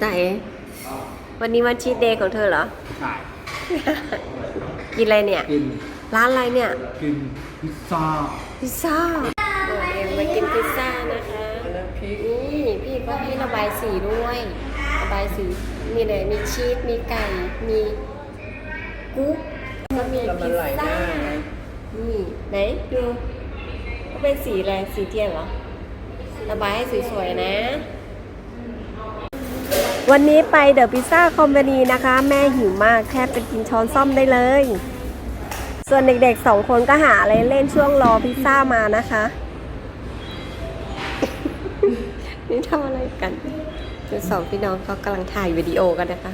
ไหน วันนี้วันชีตเดย์ของเธอเหรอ ใช่กินอะไรเนี่ย กิน ร้านอะไรเนี่ย กินพิซซ่า พิซซ่าเอ็มมากินพิซซ่านะคะนี่พี่ก็ให้ระบายสีด้วย ระบายสี มีอะไร มีชีส มีไก่ มีกุ๊กก็มีพิซซ่า นี่ไหนดู ก็เป็นสีอะไร สีเทียนเหรอ ระบายให้สวยๆนะ วันนี้ไปเดอะพิซซ่าคอมพานีนะคะ แม่หิวมากแทบจะกินช้อนซ่อมได้เลย ส่วนเด็กๆสองคนก็หาอะไรเล่นช่วงรอพิซซ่ามานะคะ นี่ทำอะไรกันคือสองพี่น้องเขากำลังถ่ายวิดีโอกันนะคะ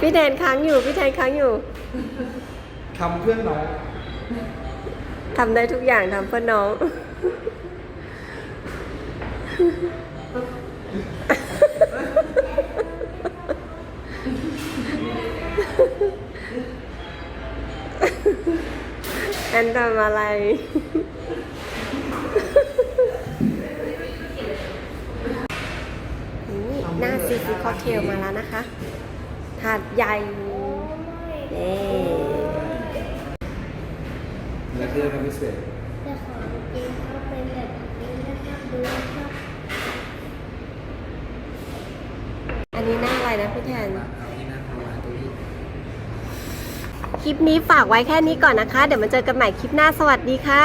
พี่แดนค้างอยู่ พี่แทนค้างอยู่ทำเพื่อนน้อง ทำได้ทุกอย่างทำเพื่อน้อง แอนทำอะไรนี่หน้าซีฟู้ดค็อกเทลมาแล้วนะคะ ถาดใหญ่เย้และเพื่อนก็พิเศษแต่ของจริงเขาเป็นแบบนี้นะครับดูนะครับ นนี้หน้าอะไรนะพี่แทน คลิปนี้ฝากไว้แค่นี้ก่อนนะคะ เดี๋ยวมาเจอกันใหม่คลิปหน้าสวัสดีค่ะ